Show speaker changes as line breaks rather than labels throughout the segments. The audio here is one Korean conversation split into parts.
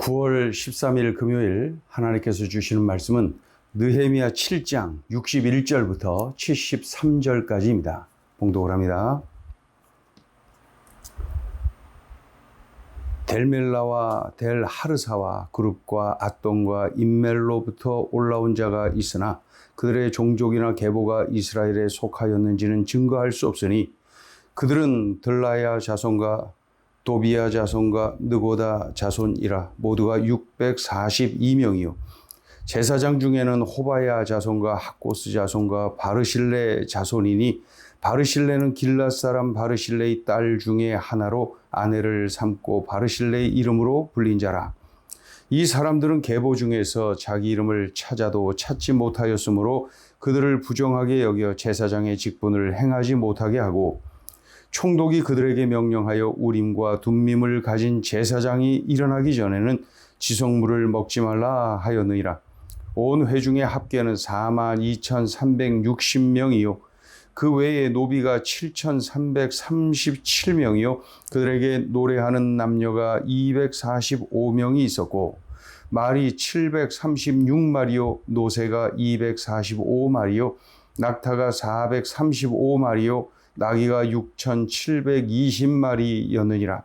9월 13일 금요일 하나님께서 주시는 말씀은 느헤미야 7장 61절부터 73절까지입니다. 봉독을 합니다. 델멜라와 델 하르사와 그룹과 앗돈과 임멜로부터 올라온 자가 있으나 그들의 종족이나 계보가 이스라엘에 속하였는지는 증거할 수 없으니 그들은 들라야 자손과 도비야 자손과 느고다 자손이라 모두가 642명이요. 제사장 중에는 호바야 자손과 학고스 자손과 바르실레 자손이니 바르실레는 길랏 사람 바르실레의 딸 중에 하나로 아내를 삼고 바르실레의 이름으로 불린 자라. 이 사람들은 계보 중에서 자기 이름을 찾아도 찾지 못하였으므로 그들을 부정하게 여겨 제사장의 직분을 행하지 못하게 하고 총독이 그들에게 명령하여 우림과 둠밈을 가진 제사장이 일어나기 전에는 지성물을 먹지 말라 하였느니라. 온 회중의 합계는 4만 2,360명이요. 그 외에 노비가 7,337명이요. 그들에게 노래하는 남녀가 245명이 있었고, 말이 736마리요. 노새가 245마리요. 낙타가 435마리요. 나귀가 6,720마리였느니라.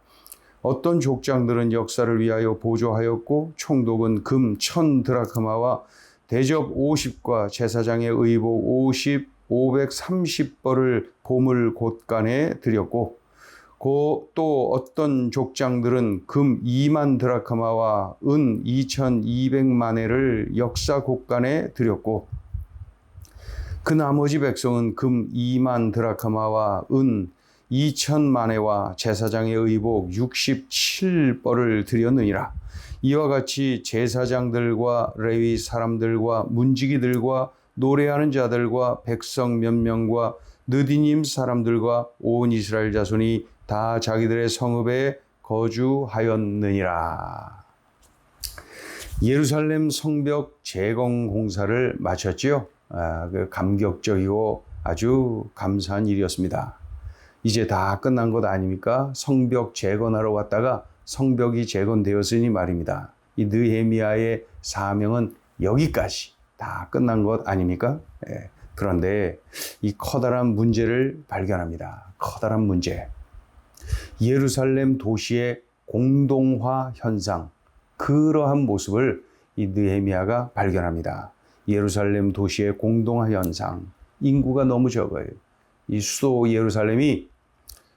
어떤 족장들은 역사를 위하여 보조하였고 총독은 금 1000드라크마와 대접 50과 제사장의 의복 50, 530벌을 보물 곳간에 드렸고 또 어떤 족장들은 금 2만 드라크마와 은 2200만회를 역사 곳간에 드렸고 그 나머지 백성은 금 2만 드라카마와 은 2천만회와 제사장의 의복 67벌을 드렸느니라. 이와 같이 제사장들과 레위 사람들과 문지기들과 노래하는 자들과 백성 몇 명과 느디님 사람들과 온 이스라엘 자손이 다 자기들의 성읍에 거주하였느니라. 예루살렘 성벽 재건 공사를 마쳤지요. 아, 그 감격적이고 아주 감사한 일이었습니다. 이제 다 끝난 것 아닙니까? 성벽 재건하러 왔다가 성벽이 재건되었으니 말입니다. 이 느헤미야의 사명은 여기까지 다 끝난 것 아닙니까? 예. 그런데 이 커다란 문제를 발견합니다. 커다란 문제. 예루살렘 도시의 공동화 현상, 그러한 모습을 이 느헤미야가 발견합니다. 예루살렘 도시의 공동화 현상, 인구가 너무 적어요. 이 수도 예루살렘이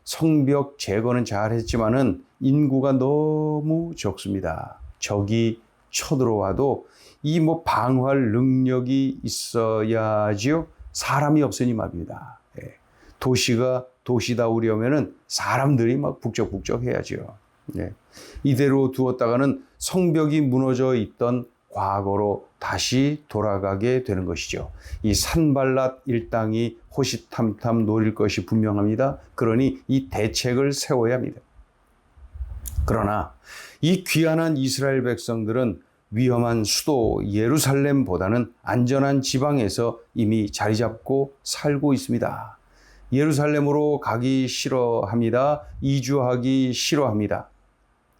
성벽 제거는 잘 했지만은 인구가 너무 적습니다. 적이 쳐들어와도 이 뭐 방어할 능력이 있어야지요. 사람이 없으니 말입니다. 예. 도시가 도시다우려면은 사람들이 막 북적북적 해야죠. 예. 이대로 두었다가는 성벽이 무너져 있던 과거로 다시 돌아가게 되는 것이죠. 이 산발랏 일당이 호시탐탐 노릴 것이 분명합니다. 그러니 이 대책을 세워야 합니다. 그러나 이 귀한한 이스라엘 백성들은 위험한 수도 예루살렘보다는 안전한 지방에서 이미 자리 잡고 살고 있습니다. 예루살렘으로 가기 싫어합니다. 이주하기 싫어합니다.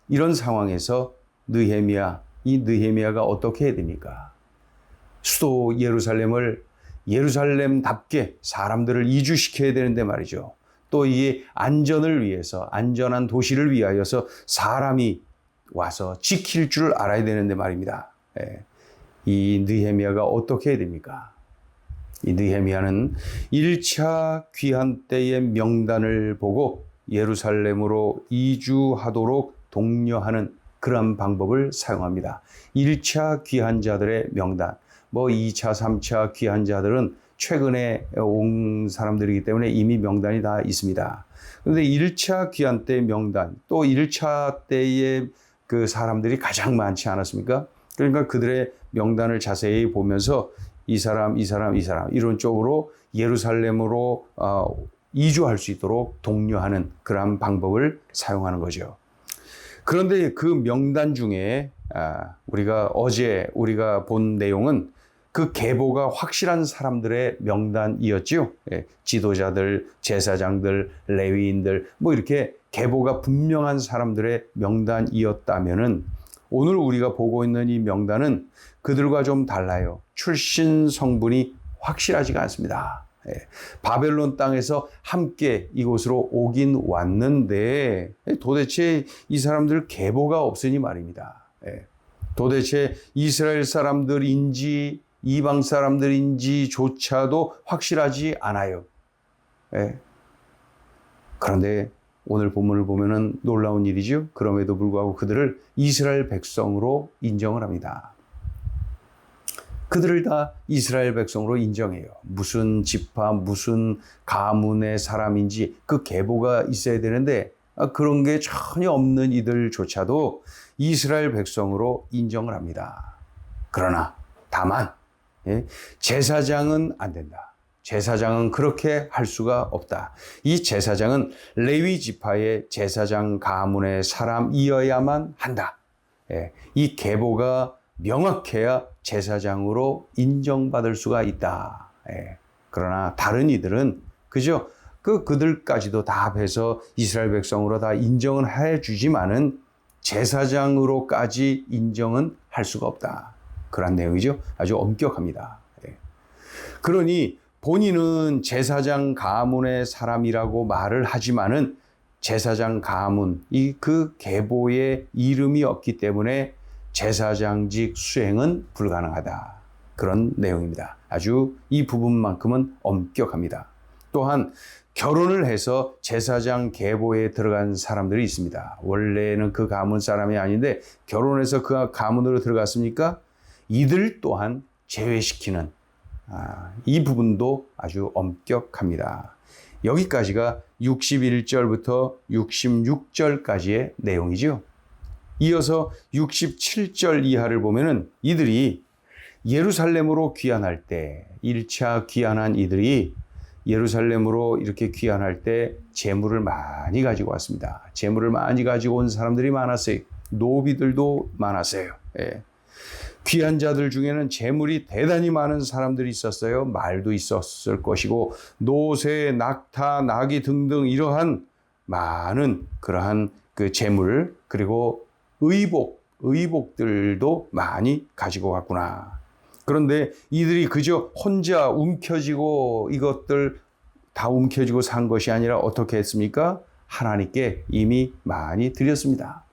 이런 상황에서 느헤미야 이 느헤미야가 어떻게 해야 됩니까? 수도 예루살렘을 예루살렘답게 사람들을 이주시켜야 되는데 말이죠. 또 이게 안전을 위해서 안전한 도시를 위하여서 사람이 와서 지킬 줄 알아야 되는데 말입니다. 예. 이 느헤미야가 어떻게 해야 됩니까? 이 느헤미야는 1차 귀한 때의 명단을 보고 예루살렘으로 이주하도록 독려하는 그런 방법을 사용합니다. 1차 귀한 자들의 명단, 뭐 2차, 3차 귀한 자들은 최근에 온 사람들이기 때문에 이미 명단이 다 있습니다. 그런데 1차 귀한 때 명단, 또 1차 때의 그 사람들이 가장 많지 않았습니까? 그러니까 그들의 명단을 자세히 보면서 이 사람, 이 사람, 이 사람, 이런 쪽으로 예루살렘으로 어, 이주할 수 있도록 독려하는 그러한 방법을 사용하는 거죠. 그런데 그 명단 중에 아, 우리가 어제 우리가 본 내용은 그 계보가 확실한 사람들의 명단이었죠. 예, 지도자들, 제사장들, 레위인들 뭐 이렇게 계보가 분명한 사람들의 명단이었다면은 오늘 우리가 보고 있는 이 명단은 그들과 좀 달라요. 출신 성분이 확실하지가 않습니다. 예, 바벨론 땅에서 함께 이곳으로 오긴 왔는데 도대체 이 사람들 계보가 없으니 말입니다. 예, 도대체 이스라엘 사람들인지 이방 사람들인지조차도 확실하지 않아요. 예. 그런데 오늘 본문을 보면은 놀라운 일이죠. 그럼에도 불구하고 그들을 이스라엘 백성으로 인정을 합니다. 그들을 다 이스라엘 백성으로 인정해요. 무슨 지파, 무슨 가문의 사람인지 그 계보가 있어야 되는데 아, 그런 게 전혀 없는 이들조차도 이스라엘 백성으로 인정을 합니다. 그러나 다만 예, 제사장은 안 된다. 제사장은 그렇게 할 수가 없다. 이 제사장은 레위 지파의 제사장 가문의 사람이어야만 한다. 예, 이 계보가 명확해야 제사장으로 인정받을 수가 있다. 예, 그러나 다른 이들은 그죠? 그 그들까지도 다 합해서 이스라엘 백성으로 다 인정을 해 주지만은 제사장으로까지 인정은 할 수가 없다. 그런 내용이죠. 아주 엄격합니다. 예. 그러니 본인은 제사장 가문의 사람이라고 말을 하지만은 제사장 가문 이 그 계보에 이름이 없기 때문에 제사장직 수행은 불가능하다. 그런 내용입니다. 아주 이 부분만큼은 엄격합니다. 또한 결혼을 해서 제사장 계보에 들어간 사람들이 있습니다. 원래는 그 가문 사람이 아닌데 결혼해서 그 가문으로 들어갔습니까? 이들 또한 제외시키는 아, 이 부분도 아주 엄격합니다. 여기까지가 61절부터 66절까지의 내용이죠. 이어서 67절 이하를 보면은 이들이 예루살렘으로 귀환할 때 1차 귀환한 이들이 예루살렘으로 이렇게 귀환할 때 재물을 많이 가지고 왔습니다. 재물을 많이 가지고 온 사람들이 많았어요. 노비들도 많았어요. 예. 귀한 자들 중에는 재물이 대단히 많은 사람들이 있었어요. 말도 있었을 것이고 노새, 낙타, 나귀 등등 이러한 많은 그러한 그 재물 그리고 의복, 의복들도 많이 가지고 갔구나. 그런데 이들이 그저 혼자 움켜쥐고 이것들 다 움켜쥐고 산 것이 아니라 어떻게 했습니까? 하나님께 이미 많이 드렸습니다.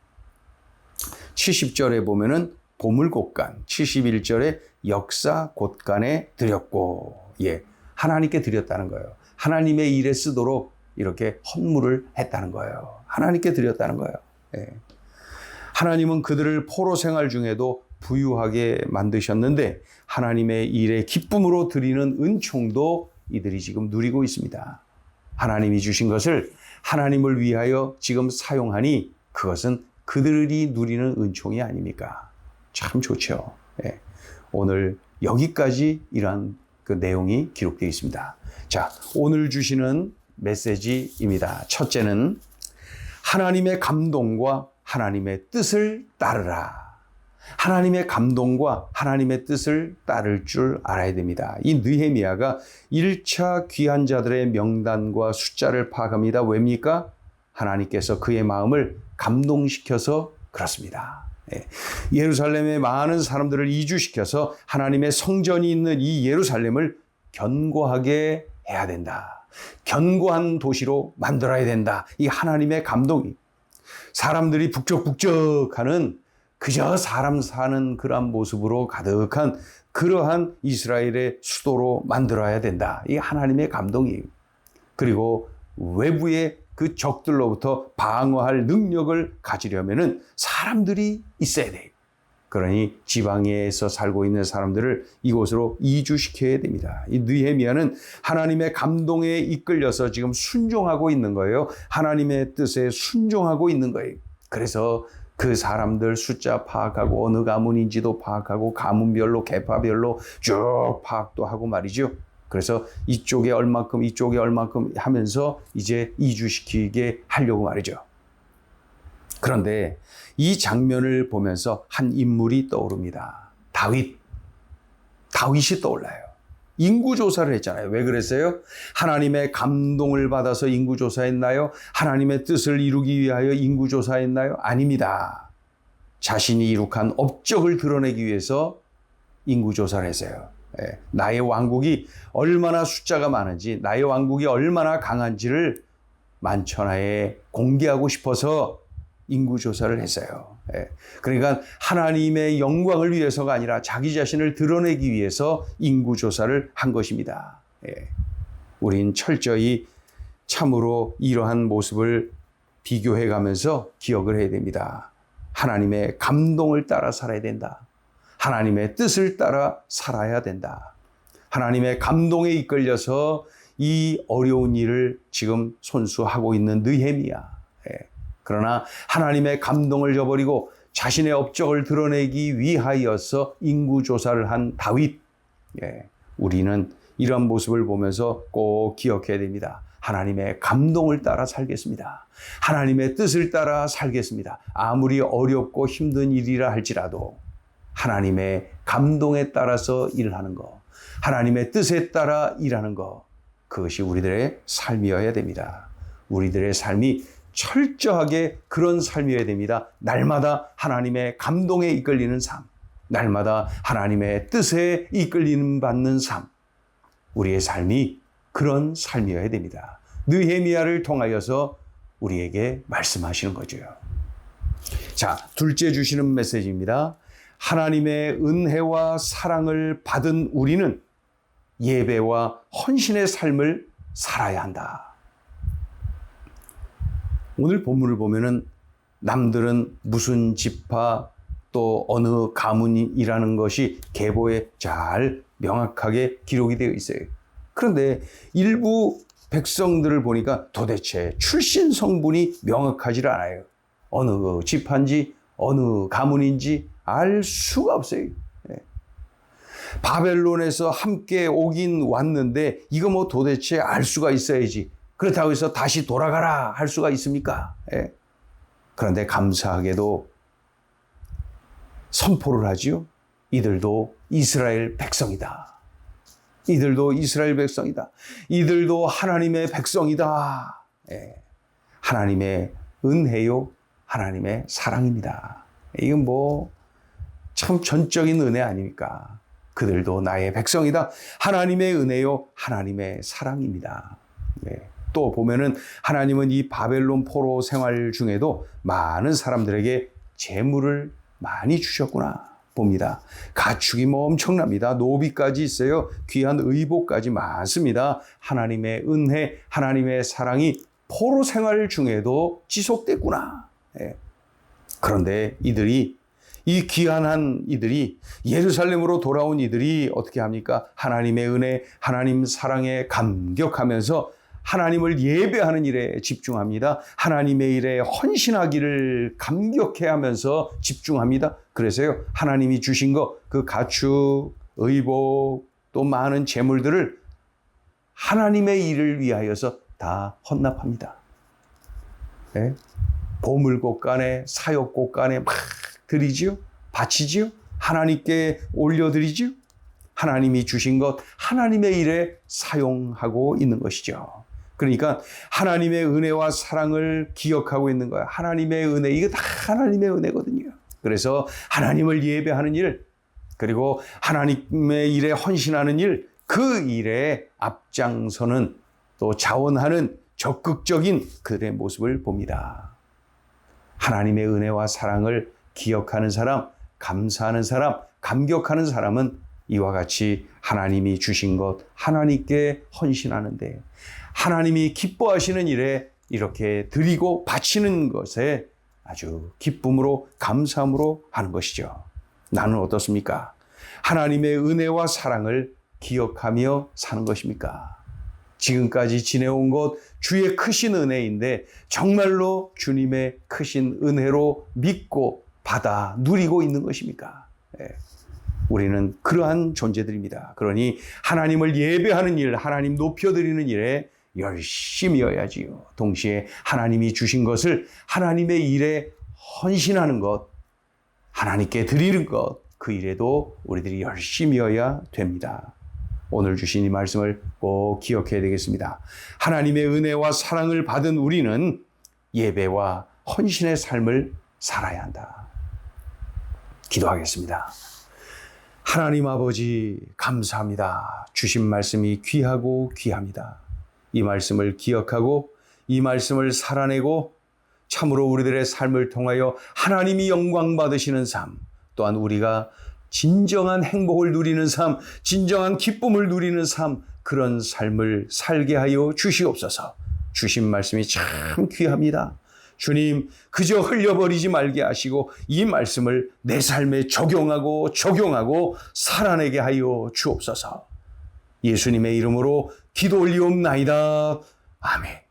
70절에 보면은 보물곳간, 71절에 역사 곳간에 드렸고, 예, 하나님께 드렸다는 거예요. 하나님의 일에 쓰도록 이렇게 헌물을 했다는 거예요. 하나님께 드렸다는 거예요. 예. 하나님은 그들을 포로 생활 중에도 부유하게 만드셨는데 하나님의 일에 기쁨으로 드리는 은총도 이들이 지금 누리고 있습니다. 하나님이 주신 것을 하나님을 위하여 지금 사용하니 그것은 그들이 누리는 은총이 아닙니까? 참 좋죠. 예. 오늘 여기까지 이러한 그 내용이 기록되어 있습니다. 자, 오늘 주시는 메시지입니다. 첫째는 하나님의 감동과 하나님의 뜻을 따르라. 하나님의 감동과 하나님의 뜻을 따를 줄 알아야 됩니다. 이 느헤미야가 1차 귀한 자들의 명단과 숫자를 파악합니다. 왜입니까? 하나님께서 그의 마음을 감동시켜서 그렇습니다. 예. 예루살렘에 많은 사람들을 이주시켜서 하나님의 성전이 있는 이 예루살렘을 견고하게 해야 된다. 견고한 도시로 만들어야 된다. 이 하나님의 감동이 사람들이 북적북적하는 그저 사람 사는 그러한 모습으로 가득한 그러한 이스라엘의 수도로 만들어야 된다. 이 하나님의 감동이에요. 그리고 외부의 그 적들로부터 방어할 능력을 가지려면은 사람들이 있어야 돼요. 그러니 지방에서 살고 있는 사람들을 이곳으로 이주시켜야 됩니다. 이 느헤미야는 하나님의 감동에 이끌려서 지금 순종하고 있는 거예요. 하나님의 뜻에 순종하고 있는 거예요. 그래서 그 사람들 숫자 파악하고 어느 가문인지도 파악하고 가문별로 계파별로 쭉 파악도 하고 말이죠. 그래서 이쪽에 얼마큼 이쪽에 얼마큼 하면서 이제 이주시키게 하려고 말이죠. 그런데 이 장면을 보면서 한 인물이 떠오릅니다. 다윗. 다윗이 떠올라요. 인구조사를 했잖아요. 왜 그랬어요? 하나님의 감동을 받아서 인구조사했나요? 하나님의 뜻을 이루기 위하여 인구조사했나요? 아닙니다. 자신이 이룩한 업적을 드러내기 위해서 인구조사를 했어요. 예, 나의 왕국이 얼마나 숫자가 많은지, 나의 왕국이 얼마나 강한지를 만천하에 공개하고 싶어서 인구 조사를 했어요. 예, 그러니까 하나님의 영광을 위해서가 아니라 자기 자신을 드러내기 위해서 인구 조사를 한 것입니다. 예, 우린 철저히 참으로 이러한 모습을 비교해 가면서 기억을 해야 됩니다. 하나님의 감동을 따라 살아야 된다. 하나님의 뜻을 따라 살아야 된다. 하나님의 감동에 이끌려서 이 어려운 일을 지금 손수하고 있는 느헤미야. 예. 그러나 하나님의 감동을 저버리고 자신의 업적을 드러내기 위하여서 인구 조사를 한 다윗. 예. 우리는 이런 모습을 보면서 꼭 기억해야 됩니다. 하나님의 감동을 따라 살겠습니다. 하나님의 뜻을 따라 살겠습니다. 아무리 어렵고 힘든 일이라 할지라도 하나님의 감동에 따라서 일하는 것, 하나님의 뜻에 따라 일하는 것, 그것이 우리들의 삶이어야 됩니다. 우리들의 삶이 철저하게 그런 삶이어야 됩니다. 날마다 하나님의 감동에 이끌리는 삶, 날마다 하나님의 뜻에 이끌리는 받는 삶, 우리의 삶이 그런 삶이어야 됩니다. 느헤미야를 통하여서 우리에게 말씀하시는 거죠. 자, 둘째 주시는 메시지입니다. 하나님의 은혜와 사랑을 받은 우리는 예배와 헌신의 삶을 살아야 한다. 오늘 본문을 보면은 남들은 무슨 지파 또 어느 가문이라는 것이 계보에 잘 명확하게 기록이 되어 있어요. 그런데 일부 백성들을 보니까 도대체 출신 성분이 명확하지 않아요. 어느 지파인지 어느 가문인지 알 수가 없어요. 예. 바벨론에서 함께 오긴 왔는데 이거 뭐 도대체 알 수가 있어야지. 그렇다고 해서 다시 돌아가라 할 수가 있습니까? 예. 그런데 감사하게도 선포를 하지요. 이들도 이스라엘 백성이다. 이들도 이스라엘 백성이다. 이들도 하나님의 백성이다. 예. 하나님의 은혜요. 하나님의 사랑입니다. 이건 뭐 참 전적인 은혜 아닙니까? 그들도 나의 백성이다. 하나님의 은혜요. 하나님의 사랑입니다. 예. 또 보면은 하나님은 이 바벨론 포로 생활 중에도 많은 사람들에게 재물을 많이 주셨구나 봅니다. 가축이 뭐 엄청납니다. 노비까지 있어요. 귀한 의복까지 많습니다. 하나님의 은혜, 하나님의 사랑이 포로 생활 중에도 지속됐구나. 예. 그런데 이들이 이 귀한한 이들이 예루살렘으로 돌아온 이들이 어떻게 합니까? 하나님의 은혜, 하나님 사랑에 감격하면서 하나님을 예배하는 일에 집중합니다. 하나님의 일에 헌신하기를 감격해 하면서 집중합니다. 그래서요, 하나님이 주신 것, 그 가축, 의복, 또 많은 재물들을 하나님의 일을 위하여서 다 헌납합니다. 네? 보물꽃간에, 사역꽃간에 막 드리지요? 바치지요? 하나님께 올려드리지요? 하나님이 주신 것, 하나님의 일에 사용하고 있는 것이죠. 그러니까 하나님의 은혜와 사랑을 기억하고 있는 거야. 하나님의 은혜, 이거 다 하나님의 은혜거든요. 그래서 하나님을 예배하는 일, 그리고 하나님의 일에 헌신하는 일, 그 일에 앞장서는 또 자원하는 적극적인 그들의 모습을 봅니다. 하나님의 은혜와 사랑을 기억하는 사람, 감사하는 사람, 감격하는 사람은 이와 같이 하나님이 주신 것 하나님께 헌신하는데 하나님이 기뻐하시는 일에 이렇게 드리고 바치는 것에 아주 기쁨으로 감사함으로 하는 것이죠. 나는 어떻습니까? 하나님의 은혜와 사랑을 기억하며 사는 것입니까? 지금까지 지내온 것 주의 크신 은혜인데 정말로 주님의 크신 은혜로 믿고 받아 누리고 있는 것입니까? 예. 우리는 그러한 존재들입니다. 그러니 하나님을 예배하는 일, 하나님 높여드리는 일에 열심히여야지요. 동시에 하나님이 주신 것을 하나님의 일에 헌신하는 것, 하나님께 드리는 것, 그 일에도 우리들이 열심히여야 됩니다. 오늘 주신 이 말씀을 꼭 기억해야 되겠습니다. 하나님의 은혜와 사랑을 받은 우리는 예배와 헌신의 삶을 살아야 한다. 기도하겠습니다. 하나님 아버지, 감사합니다. 주신 말씀이 귀하고 귀합니다. 이 말씀을 기억하고 이 말씀을 살아내고 참으로 우리들의 삶을 통하여 하나님이 영광 받으시는 삶, 또한 우리가 진정한 행복을 누리는 삶, 진정한 기쁨을 누리는 삶, 그런 삶을 살게 하여 주시옵소서. 주신 말씀이 참 귀합니다. 주님, 그저 흘려버리지 말게 하시고 이 말씀을 내 삶에 적용하고 적용하고 살아내게 하여 주옵소서. 예수님의 이름으로 기도 올리옵나이다. 아멘.